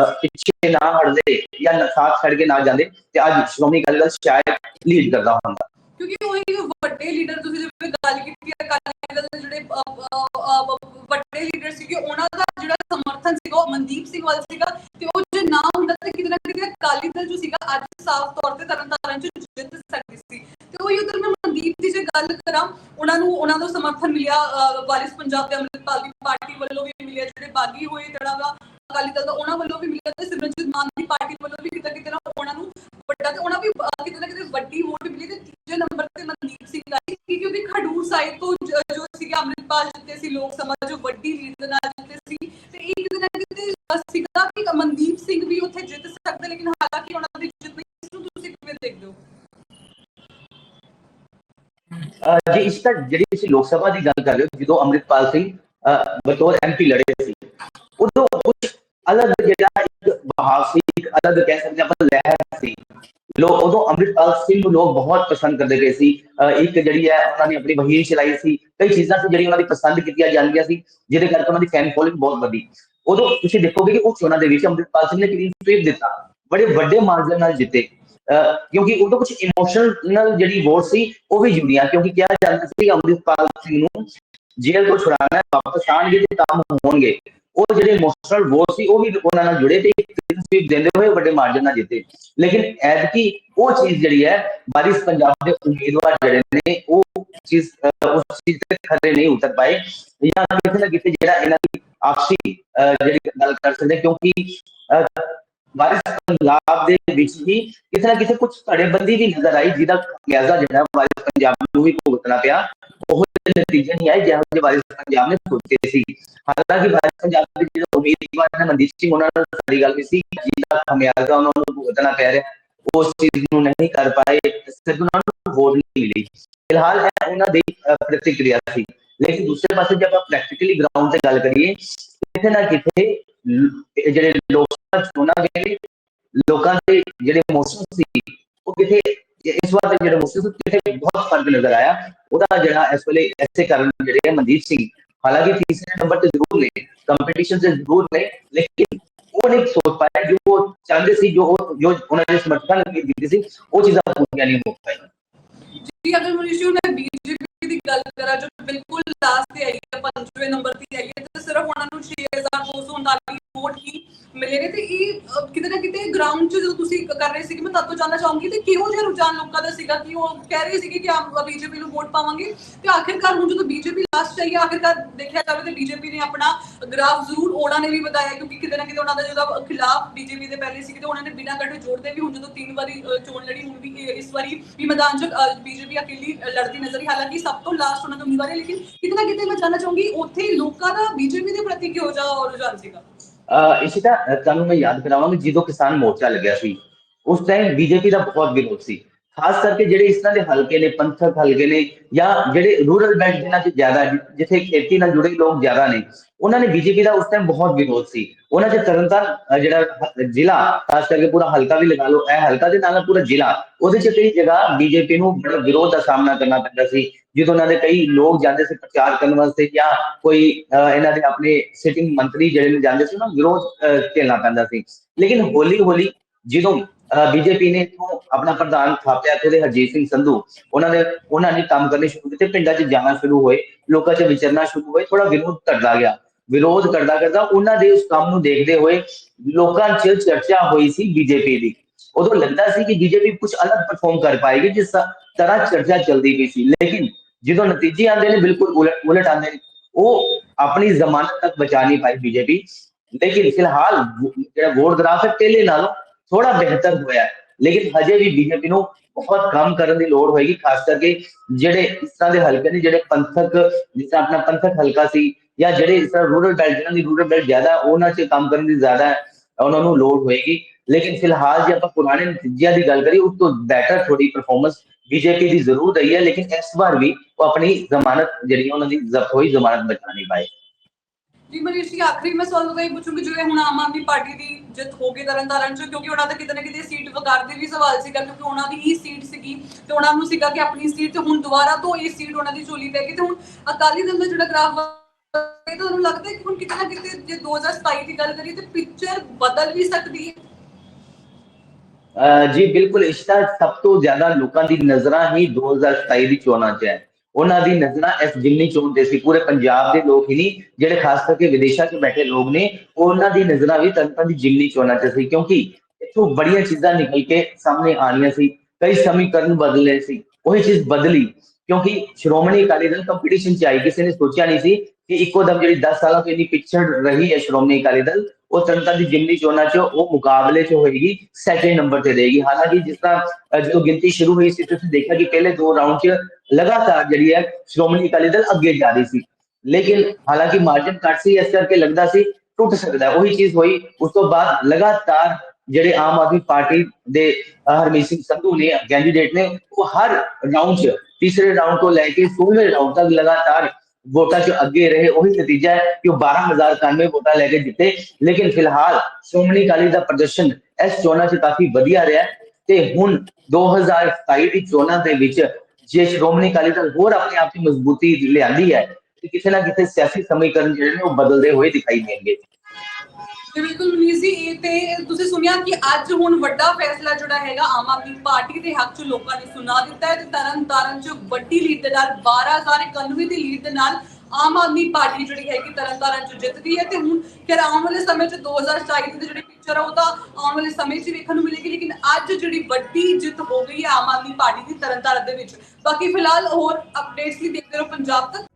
ਪਿੱਛੇ ਨਾ ਹਟਦੇ ਜਾਂ ਸਾਥ ਛੱਡ ਕੇ ਨਾ ਜਾਂਦੇ ਤੇ ਅੱਜ ਸ਼੍ਰੋਮਣੀ ਅਕਾਲੀ ਦਲ ਸ਼ਾਇਦ ਲੀਡ ਕਰਦਾ ਹੁੰਦਾ। ਕਿਉਂਕਿ ਉਹੀ ਵੱਡੇ ਲੀਡਰ ਤੁਸੀਂ ਜਿਵੇਂ ਗੱਲ ਕੀਤੀ ਅਕਾਲੀ ਦਲ ਦੇ ਜਿਹੜੇ ਵੱਡੇ ਲੀਡਰ ਸੀਗੇ, ਉਹਨਾਂ ਦਾ ਜਿਹੜਾ ਸਮਰਥਨ ਸੀਗਾ, ਉਹ ਮਨਦੀਪ ਸਿੰਘ ਵੱਲ ਸੀਗਾ ਤੇ ਉਹ ਜੇ ਨਾ ਹੁੰਦਾ ਤਾਂ ਕਿਤੇ ਨਾ ਕਿਤੇ ਅਕਾਲੀ ਦਲ ਜੋ ਸੀਗਾ, ਅੱਜ ਸਾਫ਼ ਤੌਰ ਤੇ ਤਰਨਤਾਰਨ ਚ ਜਿੱਤ ਸਕਦੀ ਸੀ। ਤੇ ਉਹੀ ਉਧਰ ਮੈਂ ਮਨਦੀਪ ਦੀ ਜੇ ਗੱਲ ਕਰਾਂ, ਉਹਨਾਂ ਨੂੰ, ਉਹਨਾਂ ਦਾ ਸਮਰਥਨ ਮਿਲਿਆ ਵਾਰਿਸ ਪੰਜਾਬ ਦੇ ਅੰਮ੍ਰਿਤਪਾਲ ਦੀ ਪਾਰਟੀ ਵੱਲੋਂ ਵੀ ਮਿਲਿਆ, ਜਿਹੜੇ ਬਾਗੀ ਹੋਏ ਜਿਹੜਾ ਵਾ ਅਕਾਲੀ ਦਲ ਦਾ, ਉਹਨਾਂ ਵੱਲੋਂ ਵੀ ਮਿਲਿਆ ਤੇ ਸਿਮਰਨਜੀਤ ਮਾਨ ਦੀ ਪਾਰਟੀ ਵੱਲੋਂ ਵੀ ਕਿਤੇ ਕਿਤੇ ਨਾ ਉਹਨਾਂ ਨੂੰ ਵੱਡਾ ਤੇ ਉਹਨਾਂ ਵੀ ਕਿਤੇ ਨਾ ਕਿਤੇ ਵੱਡੀ ਵੋਟ ਮਿਲੀ ਤੇ ਤੀਜੇ ਨੰਬਰ ਤੇ ਮਨਦੀਪ ਸਿੰਘ ਆਈ ਕਿਉਂਕਿ ਖਡੂਰ ਸਾਹਿਬ ਤੋਂ ਜੋ ਸੀਗੇ ਅੰਮ੍ਰਿਤਪਾਲ ਜਿੱਤੇ ਸੀ ਲੋਕ ਸਭਾ ਵੱਡੀ ਲੀਡ ਦੇ ਨਾਲ ਜਿੱਤੇ ਸੀ ਤੇ ਇਹ ਕਿਤੇ ਕਿਤੇ ਸੀਗਾ ਕਿ ਮਨਦੀਪ ਸਿੰਘ ਵੀ ਉੱਥੇ ਜਿੱਤ ਸਕਦੇ ਲੇਕਿਨ ਹਾਲਾਂਕਿ ਉਹਨਾਂ ਦੀ ਜਿੱਤ ਨਹੀਂ ਇਸ ਨੂੰ ਤੁਸੀਂ ਕਿਵੇਂ ਦੇਖਦੇ ਹੋ? ਅਹ ਇਸ ਤੱਕ ਜਿਹੜੀ ਤੁਸੀਂ ਲੋਕ ਸਭਾ ਦੀ ਗੱਲ ਕਰ ਰਹੇ ਹੋ ਜਦੋਂ ਅੰਮ੍ਰਿਤਪਾਲ ਸਿੰਘ ਅਹ, ਬਤੌਰ ਐਮਪੀ ਲੜੇ ਸੀ ਉਦੋਂ ਕੁਝ ਅਲੱਗ ਜਿਹੜਾ ਬਹਾਵ ਸੀ ਇੱਕ ਅਲੱਗ ਕਹਿ ਸਕਦੇ ਆਪਾਂ ਲਹਿਰ ਸੀ। ਲੋਕ ਉਦੋਂ ਅੰਮ੍ਰਿਤਪਾਲ ਸਿੰਘ ਨੂੰ ਲੋਕ ਬਹੁਤ ਪਸੰਦ ਕਰਦੇ ਗਏ ਸੀ। ਇੱਕ ਜਿਹੜੀ ਹੈ ਉਹਨਾਂ ਨੇ ਆਪਣੀ ਵਹੀਰ ਚਲਾਈ ਸੀ। ਕਈ ਚੀਜ਼ਾਂ ਸੀ ਜਿਹੜੀਆਂ ਉਹਨਾਂ ਦੀ ਪਸੰਦ ਕੀਤੀਆਂ ਜਾਂਦੀਆਂ ਸੀ ਜਿਹਦੇ ਕਰਕੇ ਉਹਨਾਂ ਦੀ ਫੈਨ ਫੋਲੋਇੰਗ ਬਹੁਤ ਵਧੀ। ਉਦੋਂ ਤੁਸੀਂ ਦੇਖੋਗੇ ਕਿ ਉਹ ਚੋਣਾਂ ਦੇ ਵਿੱਚ ਅੰਮ੍ਰਿਤਪਾਲ ਸਿੰਘ ਨੇ ਕਲੀਨ ਸਵੀਪ ਦਿੱਤਾ। ਬੜੇ ਵੱਡੇ ਮਾਰਜਨ ਨਾਲ ਜਿੱਤੇ। ਅਹ, ਕਿਉਂਕਿ ਉਦੋਂ ਕੁਝ ਇਮੋਸ਼ਨਲ ਜਿਹੜੀ ਵੋਟ ਸੀ ਉਹ ਵੀ ਜੁੜੀਆਂ। ਕਿਉਂਕਿ ਕਿਹਾ ਜਾਂਦਾ ਸੀ ਅੰਮ੍ਰਿਤਪਾਲ ਸਿੰਘ ਨੂੰ ਜੇਲ੍ਹ ਤੋਂ ਛੁਡਾਉਣਾ ਵਾਪਸ ਆਉਣਗੇ ਤੇ ਕੰਮ ਹੋਣਗੇ। ਉਹ ਜਿਹੜੇ ਇਮੋਸ਼ਨਲ ਵੋਟ ਸੀ, ਉਹ ਵੀ ਉਹਨਾਂ ਨਾਲ ਜੁੜੇ ਤੇ ਸਵੀਪ ਦਿੰਦੇ ਹੋਏ ਵੱਡੇ ਮਾਰਜਨ ਨਾਲ ਜਿੱਤੇ। ਲੇਕਿਨ ਐਤਕੀ ਉਹ ਚੀਜ਼ ਜਿਹੜੀ ਹੈ, ਬਾਰਿਸ਼ ਪੰਜਾਬ ਦੇ ਉਮੀਦਵਾਰ ਜਿਹੜੇ ਨੇ, ਉਹ ਚੀਜ਼ ਉਸ ਚੀਜ਼ ਤੇ ਖਰੇ ਨਹੀਂ ਉਤਰ ਪਾਏ। ਜਾਂ ਕਿਤੇ ਨਾ ਕਿਤੇ ਜਿਹੜਾ ਇਹਨਾਂ ਦੀ ਆਪਸੀ ਜਿਹੜੀ ਗੱਲ ਕਰ ਸਕਦੇ, ਕਿਉਂਕਿ ਵਾਰਿਸ ਪੰਜਾਬ ਦੇ ਵਿੱਚ ਹੀ ਕਿਤੇ ਨਾ ਕਿਤੇ ਕੁਝ ਧੜੇਬੰਦੀ ਵੀ ਨਜ਼ਰ ਆਈ, ਜਿਹਦਾ ਖਿਆਜ਼ਾ ਜਿਹੜਾ ਵਾਰਿਸ ਪੰਜਾਬ ਨੂੰ ਵੀ ਭੁਗਤਣਾ ਪਿਆ। ਉਹ ਨਤੀਜੇ ਨਹੀਂ ਆਏ ਜਿਹੋ ਜਿਹੇ ਬਾਰਿਸ਼ ਪੰਜਾਬ ਨੇ ਸੋਚੇ ਸੀ। ਹਾਲਾਂਕਿ ਬਾਰਿਸ਼ ਪੰਜਾਬ ਦੇ ਜਿਹੜੇ ਉਮੀਦਵਾਰ ਨੇ ਮਨਦੀਪ ਸਿੰਘ, ਉਹਨਾਂ ਨਾਲ ਸਾਡੀ ਗੱਲ ਵੀ ਸੀ। ਜਿਹਦਾ ਖਮਿਆਜ਼ਾ ਉਹਨਾਂ ਨੂੰ ਭੁਗਤਣਾ ਪੈ ਰਿਹਾ, ਉਸ ਚੀਜ਼ ਨੂੰ ਨਹੀਂ ਕਰ ਪਾਏ, ਸਿਰਫ ਉਹਨਾਂ ਨੂੰ ਵੋਟ ਨਹੀਂ ਮਿਲੀ। ਫਿਲਹਾਲ ਇਹ ਉਹਨਾਂ ਦੀ ਪ੍ਰਤੀਕਿਰਿਆ ਸੀ। ਲੇਕਿਨ ਦੂਸਰੇ ਪਾਸੇ ਜੇ ਆਪਾਂ ਪ੍ਰੈਕਟੀਕਲੀ ਗਰਾਊਂਡ ਤੇ ਗੱਲ ਕਰੀਏ ਕਿਤੇ ਨਾ ਕਿਤੇ ਜਿਹੜੇ ਲੋਕਾਂ ਸਭਾ ਚੋਣਾਂ ਵੇਲੇ ਲੋਕਾਂ ਦੇ ਜਿਹੜੇ ਇਮੋਸ਼ਨ ਸੀ, ਉਹ ਕਿਤੇ ਇਸ ਵਾਰ ਦੇ ਜਿਹੜੇ ਇਮੋਸ਼ਨ ਸੀ ਕਿਤੇ ਬਹੁਤ ਫ਼ਰਕ ਨਜ਼ਰ ਆਇਆ ਉਹਦਾ ਜਿਹੜਾ ਇਸ ਵੇਲੇ ਐਸੇ ਕਾਰਨ ਜਿਹੜੇ ਹੈ ਮਨਦੀਪ ਸਿੰਘ ਹਾਲਾਂਕਿ ਤੀਸਰੇ ਨੰਬਰ ਤੇ ਜ਼ਰੂਰ ਨੇ ਕੰਪੀਟੀਸ਼ਨ ਤੇ ਜ਼ਰੂਰ ਨੇ ਲੇਕਿਨ ਉਹ ਨਹੀਂ ਸੋਚ ਪਾਇਆ ਜੋ ਉਹ ਚਾਹੁੰਦੇ ਸੀ ਜੋ ਉਹ- ਜੋ ਉਹਨਾਂ ਨੇ ਸਮਰਥਨ ਕੀਤੀ ਸੀ ਉਹ ਚੀਜ਼ਾਂ ਪੂਰੀਆਂ ਨਹੀਂ ਹੋ ਪਾਈਆਂ ਜੀ ਅਗਰ ਮਨੀਸ਼ ਜੀ ਮੈਂ ਬੀਜੇਪੀ ਦੀ ਗੱਲ ਕਰਾਂ ਜੋ ਬਿਲਕੁਲ ਲਾਸਟ ਤੇ ਆਈ ਹੈ ਪੰਜਵੇਂ ਨੰਬਰ ਤੇ ਆਈ ਹੈ, ਤੇ ਸਿਰਫ ਉਹਨਾਂ ਨੂੰ 6249 ਵੋਟ ਹੀ ਮਿਲੇ ਨੇ ਤੇ ਇਹ ਕਿਤੇ ਨਾ ਕਿਤੇ ਗਰਾਊਂਡ 'ਚ ਜਦੋਂ ਤੁਸੀਂ ਕਰ ਰਹੇ ਸੀ ਕਿ ਮੈਂ ਤੁਹਾਡੇ ਤੋਂ ਜਾਨਣਾ ਚਾਹੂੰਗੀ ਤੇ ਕਿਹੋ ਜਿਹਾ ਰੁਝਾਨ ਲੋਕਾਂ ਦਾ ਸੀਗਾ ਕਿ ਉਹ ਕਹਿ ਰਹੇ ਸੀਗੇ ਕਿ ਆਪ ਬੀਜੇਪੀ ਨੂੰ ਵੋਟ ਪਾਵਾਂਗੇ ਤੇ ਆਖਿਰਕਾਰ ਹੁਣ ਜਦੋਂ ਬੀਜੇਪੀ ਲਾਸਟ ਆਈ ਹੈ, ਆਖਿਰਕਾਰ ਦੇਖਿਆ ਜਾਵੇ ਤੇ ਬੀਜੇਪੀ ਨੇ ਆਪਣਾ ਗ੍ਰਾਫ ਜ਼ਰੂਰ ਉਹਨਾਂ ਨੇ ਵੀ ਵਧਾਇਆ, ਕਿਉਂਕਿ ਕਿਤੇ ਨਾ ਕਿਤੇ ਉਹਨਾਂ ਦਾ ਜਿਹੜਾ ਖਿਲਾਫ ਬੀਜੇਪੀ ਦੇ ਪਹਿਲੇ ਸੀ ਤੇ ਉਹਨਾਂ ਨੇ ਬਿਨਾਂ ਗੱਠ ਜੋੜਦੇ ਵੀ ਹੁਣ ਜਦੋਂ ਤਿੰਨ ਵਾਰੀ ਚੋਣ ਲੜੀ, ਹੁਣ ਵੀ ਇਸ ਵਾਰੀ ਵੀ ਮੈਦਾਨ 'ਚ ਬੀਜੇਪੀ ਅਕੇਲੀ ਲੜਦੀ ਨਜ਼ਰ ਆਈ ਹਾਲਾਂਕਿ ਸਭ ਤੋਂ ਲਾਸਟ ਉਹਨਾਂ ਦਾ ਉਮੀਦਵਾਰ ਹੈ ਲੇਕਿਨ ਕਿਤੇ ਨਾ ਕਿਤੇ ਮੈਂ ਜਾਣਨਾ ਚਾਹੂੰਗੀ ਉੱਥੇ ਲੋਕਾਂ ਦਾ ਬੀਜੇਪੀ ਦੇ ਪ੍ਰਤੀ ਕਿਹੋ ਜਿਹਾ ਰੁਝਾਨ ਸੀਗਾ? ਅਹ, ਇਸੇ ਤਰ੍ਹਾਂ ਤੁਹਾਨੂੰ ਮੈਂ ਯਾਦ ਕਰਾਵਾਂਗਾ, ਜਦੋਂ ਕਿਸਾਨ ਮੋਰਚਾ ਲੱਗਿਆ ਸੀ, ਉਸ ਟਾਈਮ ਬੀਜੇਪੀ ਦਾ ਬਹੁਤ ਵਿਰੋਧ ਸੀ। ਖਾਸ ਕਰਕੇ ਜਿਹੜੇ ਇਸ ਤਰ੍ਹਾਂ ਦੇ ਹਲਕੇ ਨੇ ਪੰਥਕ ਹਲਕੇ ਨੇ ਜਾਂ ਜਿਹੜੇ ਰੂਰਲ ਬੈਲਟ ਜਿਨ੍ਹਾਂ 'ਚ ਜ਼ਿਆਦਾ ਜਿੱਥੇ ਖੇਤੀ ਨਾਲ ਜੁੜੇ ਲੋਕ ਜ਼ਿਆਦਾ ਨੇ ਉਹਨਾਂ ਨੇ ਬੀਜੇਪੀ ਦਾ ਉਸ ਟਾਈਮ ਬਹੁਤ ਵਿਰੋਧ ਸੀ। ਉਹਨਾਂ 'ਚ ਤਰਨਤਾਰਨ ਜਿਹੜਾ ਜ਼ਿਲ੍ਹਾ ਖਾਸ ਕਰਕੇ ਪੂਰਾ ਹਲਕਾ ਵੀ ਲਗਾ ਲਓ ਇਹ ਹਲਕਾ ਦੇ ਨਾਲ ਪੂਰਾ ਜ਼ਿਲ੍ਹਾ ਉਹਦੇ 'ਚ ਕਈ ਜਗ੍ਹਾ ਬੀਜੇਪੀ ਨੂੰ ਬੜਾ ਵਿਰੋਧ ਦਾ ਸਾਹਮਣਾ ਕਰਨਾ ਪੈਂਦਾ ਸੀ ਜਦੋਂ ਉਹਨਾਂ ਦੇ ਕਈ ਲੋਕ ਜਾਂਦੇ ਸੀ ਪ੍ਰਚਾਰ ਕਰਨ ਵਾਸਤੇ ਜਾਂ ਕੋਈ ਅ, ਇਹਨਾਂ ਦੇ ਆਪਣੇ ਸਿਟਿੰਗ ਮੰਤਰੀ ਜਿਹੜੇ ਨੇ ਜਾਂਦੇ ਸੀ ਉਹਨਾਂ ਨੂੰ ਵਿਰੋਧ ਅ, ਝੇਲਣਾ ਪੈਂਦਾ ਸੀ। ਲੇਕਿਨ ਹੌਲੀ ਹੌਲੀ ਜਦੋਂ ਬੀਜੇਪੀ ਨੇ ਇੱਥੋਂ ਆਪਣਾ ਪ੍ਰਧਾਨ ਥਾਪਿਆ ਤੇ ਉਹਦੇ ਹਰਜੀਤ ਸਿੰਘ ਸੰਧੂ। ਉਹਨਾਂ ਦੇ ਉਹਨਾਂ ਨੇ ਕੰਮ ਕਰਨੇ ਸ਼ੁਰੂ ਕੀਤੇ, ਪਿੰਡਾਂ 'ਚ ਜਾਣਾ ਸ਼ੁਰੂ ਹੋਏ, ਲੋਕਾਂ 'ਚ ਵਿਚਰਨਾ ਸ਼ੁਰੂ ਹੋਏ ਥੋੜਾ ਵਿਰੋਧ ਕਰਦਾ ਗਿਆ। ਵਿਰੋਧ ਕਰਦਾ ਕਰਦਾ ਉਹਨਾਂ ਦੇ ਉਸ ਕੰਮ ਨੂੰ ਦੇਖਦੇ ਹੋਏ ਲੋਕਾਂ 'ਚ ਚਰਚਾ ਹੋਈ ਸੀ ਬੀਜੇਪੀ ਦੀ। ਉਦੋਂ ਲੱਗਦਾ ਸੀ ਕਿ ਬੀਜੇਪੀ ਕੁਝ ਅਲੱਗ ਪਰਫਾਰਮ ਕਰ ਪਾਏਗੀ, ਜਿਸ ਤਰ੍ਹਾਂ ਚਰਚਾ ਚੱਲਦੀ ਪਈ ਸੀ। ਲੇਕਿਨ ਜਦੋਂ ਨਤੀਜੇ ਆਉਂਦੇ ਨੇ, ਬਿਲਕੁਲ ਉਲਟ ਉਲਟ ਆਉਂਦੇ ਨੇ, ਉਹ ਆਪਣੀ ਜ਼ਮਾਨਤ ਤੱਕ ਬਚਾ ਨਹੀਂ ਪਾਈ ਬੀਜੇਪੀ। ਲੇਕਿਨ ਫਿਲਹਾਲ ਜਿਹੜਾ ਵੋਟ ਗ੍ਰਾਫ ਹੈ ਪਹਿਲੇ ਨਾਲੋਂ ਥੋੜਾ ਬਿਹਤਰ ਹੋਇਆ। ਲੇਕਿਨ ਹਜੇ ਵੀ ਬੀਜੇਪੀ ਨੂੰ ਬਹੁਤ ਕੰਮ ਕਰਨ ਦੀ ਲੋੜ ਹੋਏਗੀ ਖਾਸ ਕਰਕੇ ਜਿਹੜੇ ਇਸ ਤਰ੍ਹਾਂ ਦੇ ਹਲਕੇ ਨੇ ਜਿਹੜੇ ਪੰਥਕ ਜਿਸ ਤਰ੍ਹਾਂ ਆਪਣਾ ਪੰਥਕ ਹਲਕਾ ਸੀ ਜਾਂ ਜਿਹੜੇ ਇਸ ਤਰ੍ਹਾਂ ਰੂਰਲ ਬੈਲਟ ਜਿਹਨਾਂ ਦੀ ਰੂਰਲ ਬੈਲਟ ਜ਼ਿਆਦਾ ਉਹਨਾਂ 'ਚ ਕੰਮ ਕਰਨ ਦੀ ਜ਼ਿਆਦਾ ਹੈ, ਉਹਨਾਂ ਨੂੰ ਲੋੜ ਹੋਏਗੀ। ਲੇਕਿਨ ਫਿਲਹਾਲ ਜੇ ਆਪਾਂ ਪੁਰਾਣੇ ਨਤੀਜਿਆਂ ਦੀ ਗੱਲ ਕਰੀਏ ਉਸ ਤੋਂ ਬੈਟਰ ਥੋੜੀ ਪਰਫਾਰਮੈਂਸ ਬੀਜੇਪੀ ਦੀ ਜ਼ਰੂਰ ਰਹੀ ਹੈ ਲੇਕਿਨ ਇਸ ਵਾਰ ਵੀ ਉਹ ਆਪਣੀ ਜ਼ਮਾਨਤ ਜਿਹੜੀ ਹੈ ਉਹਨਾਂ ਦੀ ਜ਼ਬਤ ਹੋਈ ਜ਼ਮਾਨਤ ਬਚਾ ਨਹੀਂ ਪਾਏ ਜੀ ਮਨੀਸ਼ ਜੀ, ਆਖਰੀ ਮੈਂ ਸਵਾਲ ਉਹਦਾ ਹੀ ਪੁੱਛੂੰਗੀ ਜਿਵੇਂ ਹੁਣ ਆਮ ਆਦਮੀ ਪਾਰਟੀ ਦੀ ਜਿੱਤ ਹੋ ਗਈ ਤਰਨਤਾਰਨ ਚ, ਕਿਉਂਕਿ ਉਹਨਾਂ ਦਾ ਕਿਤੇ ਨਾ ਕਿਤੇ ਸੀਟ ਵਕਾਰ ਦੇ ਵੀ ਸਵਾਲ ਸੀਗਾ, ਕਿਉਂਕਿ ਉਹਨਾਂ ਦੀ ਹੀ ਸੀਟ ਸੀਗੀ ਤੇ ਉਹਨਾਂ ਨੂੰ ਸੀਗਾ ਕਿ ਆਪਣੀ ਸੀਟ ਤੇ ਹੁਣ ਦੁਬਾਰਾ ਤੋਂ ਇਹ ਸੀਟ ਉਹਨਾਂ ਦੀ ਝੋਲੀ ਪੈ ਗਈ ਤੇ ਹੁਣ ਅਕਾਲੀ ਦਲ ਦਾ ਜਿਹੜਾ ਗ੍ਰਾਫ ਇਹ ਤੁਹਾਨੂੰ ਲੱਗਦਾ ਕਿ ਹੁਣ ਕਿਤੇ ਨਾ ਕਿਤੇ ਜੇ 2027 ਦੀ ਗੱਲ ਕਰੀਏ ਤੇ ਪਿਕਚਰ ਬਦਲ ਵੀ ਸਕਦੀ ਹੈ? ਜੀ, ਬਿਲਕੁਲ, ਇਸ ਸਭ ਤੋਂ ਜ਼ਿਆਦਾ ਲੋਕਾਂ ਦੀ ਨਜ਼ਰਾਂ ਹੀ 2027 ਦੀ ਚੋਣਾਂ 'ਚ ਹੈ। ਉਹਨਾਂ ਦੀ ਨਜ਼ਰਾਂ ਇਸ ਜਿਮਨੀ ਚੋਣ ਤੇ ਸੀ। ਪੂਰੇ ਪੰਜਾਬ ਦੇ ਲੋਕ ਹੀ ਨਹੀਂ, ਜਿਹੜੇ ਖਾਸ ਕਰਕੇ ਵਿਦੇਸ਼ਾਂ 'ਚ ਬੈਠੇ ਲੋਕ ਨੇ, ਉਹਨਾਂ ਦੀ ਨਜ਼ਰਾਂ ਵੀ ਤਨਤਾਂ ਦੀ ਜਿਮਨੀ ਚੋਣਾਂ 'ਚ ਸੀ, ਕਿਉਂਕਿ ਇੱਥੋਂ ਬੜੀਆਂ ਚੀਜ਼ਾਂ ਨਿਕਲ ਕੇ ਸਾਹਮਣੇ ਆਣੀਆਂ ਸੀ, ਕਈ ਸਮੀਕਰਨ ਬਦਲੇ ਸੀ, ਉਹੀ ਚੀਜ਼ ਬਦਲੀ, ਕਿਉਂਕਿ ਸ਼੍ਰੋਮਣੀ ਅਕਾਲੀ ਦਲ ਕੰਪੀਟੀਸ਼ਨ 'ਚ ਆਈ, ਕਿਸੇ ਨੇ ਸੋਚਿਆ ਨਹੀਂ ਸੀ ਕਿ ਇੱਕੋ ਦਮ ਜਿਹੜੀ 10 ਸਾਲਾਂ ਤੋਂ ਇੰਨੀ ਪਿਛੜ ਰਹੀ ਹੈ ਸ਼੍ਰੋਮਣੀ ਅਕਾਲੀ ਦਲ, ਉਹ ਤਨਤਾਂ ਦੀ ਜਿਮਨੀ ਚੋਣਾਂ 'ਚ, ਉਹ ਮੁਕਾਬਲੇ 'ਚ ਹੋਏਗੀ ਸੈਕਿੰਡ ਨੰਬਰ ਤੇ ਰਹੇਗੀ। ਹਾਲਾਂਕਿ ਜਿਸ ਤਰ੍ਹਾਂ ਜਦੋਂ ਗਿਣਤੀ ਸ਼ੁਰੂ ਹੋਈ ਸੀ, ਤੁਸੀਂ ਦੇਖਿਆ ਕਿ ਪਹਿਲੇ ਦੋ ਰਾਉਂਡ 'ਚ ਲਗਾਤਾਰ ਜਿਹੜੀ ਹੈ ਸ਼੍ਰੋਮਣੀ ਅਕਾਲੀ ਦਲ ਅੱਗੇ ਜਾ ਰਹੀ ਸੀ ਲੇਕਿਨ ਹਾਲਾਂਕਿ ਮਾਰਜਨ ਘੱਟ ਸੀ ਇਸ ਕਰਕੇ ਲੱਗਦਾ ਸੀ ਟੁੱਟ ਸਕਦਾ ਹੈ ਉਹੀ ਚੀਜ਼ ਹੋਈ ਉਸ ਤੋਂ ਬਾਅਦ ਲਗਾਤਾਰ ਜਿਹੜੇ ਆਮ ਆਦਮੀ ਪਾਰਟੀ ਦੇ ਹਰਮੀਤ ਸਿੰਘ ਸੰਧੂ ਨੇ ਕੈਂਡੀਡੇਟ ਨੇ ਉਹ ਹਰ ਰਾਉਂਡ 'ਚ ਤੀਸਰੇ ਰਾਉਂਡ ਤੋਂ ਲੈ ਕੇ 16ਵੇਂ ਰਾਉਂਡ ਤੱਕ ਲਗਾਤਾਰ ਵੋਟਾਂ 'ਚ ਅੱਗੇ ਰਹੇ ਉਹੀ ਨਤੀਜਾ ਹੈ ਕਿ ਉਹ 12091 ਵੋਟਾਂ ਲੈ ਕੇ ਜਿੱਤੇ ਲੇਕਿਨ ਫਿਲਹਾਲ ਸ਼੍ਰੋਮਣੀ ਅਕਾਲੀ ਦਾ ਪ੍ਰਦਰਸ਼ਨ ਇਸ ਚੋਣਾਂ 'ਚ ਕਾਫੀ ਵਧੀਆ ਰਿਹਾ ਤੇ ਹੁਣ 2027 ਦੀ ਚੋਣਾਂ ਦੇ ਵਿੱਚ ਜੇ ਸ਼੍ਰੋਮਣੀ ਅਕਾਲੀ ਦਲ ਹੋਰ ਆਪਣੇ ਆਪ ਦੀ ਮਜ਼ਬੂਤੀ ਲਿਆਂਦੀ ਹੈ, ਤੇ ਕਿਸੇ ਨਾ ਕਿਸੇ ਸਿਆਸੀ ਸਮੀਕਰਨ ਜਿਹੜੇ ਨੇ ਉਹ ਬਦਲਦੇ ਹੋਏ ਦਿਖਾਈ ਦੇਣਗੇ। ਬਿਲਕੁਲ ਮਨੀਸ਼ ਜੀ, ਇਹ ਤੇ ਤੁਸੀਂ ਸੁਣਿਆ ਕਿ ਅੱਜ ਹੁਣ ਵੱਡਾ ਫੈਸਲਾ ਜਿਹੜਾ ਹੈਗਾ ਆਮ ਆਦਮੀ ਪਾਰਟੀ ਦੇ ਹੱਕ 'ਚ ਲੋਕਾਂ ਨੇ ਸੁਣਾ ਦਿੱਤਾ ਹੈ ਤੇ ਤਰਨ ਤਾਰਨ 'ਚ ਵੱਡੀ ਲੀਡ ਦੇ ਨਾਲ 12091 ਦੀ ਲੀਡ ਦੇ ਨਾਲ ਆਮ ਆਦਮੀ ਪਾਰਟੀ ਜਿਹੜੀ ਹੈਗੀ ਤਰਨਤਾਰਨ 'ਚ ਜਿੱਤਦੀ ਹੈ ਤੇ ਹੁਣ ਫਿਰ ਆਉਣ ਵਾਲੇ ਸਮੇਂ 'ਚ 2027 ਦੀ ਜਿਹੜੀ ਪਿਕਚਰ ਆ, ਉਹ ਤਾਂ ਆਉਣ ਵਾਲੇ ਸਮੇਂ 'ਚ ਵੇਖਣ ਨੂੰ ਮਿਲੇਗੀ, ਲੇਕਿਨ ਅੱਜ ਜਿਹੜੀ ਵੱਡੀ ਜਿੱਤ ਹੋ ਗਈ ਹੈ ਆਮ ਆਦਮੀ ਪਾਰਟੀ ਦੀ ਤਰਨਤਾਰਨ ਦੇ ਵਿੱਚ। ਬਾਕੀ ਫਿਲਹਾਲ ਹੋਰ ਅਪਡੇਟਸ ਲਈ ਦੇਖਦੇ ਰਹੋ ਪੰਜਾਬ ਤੱਕ।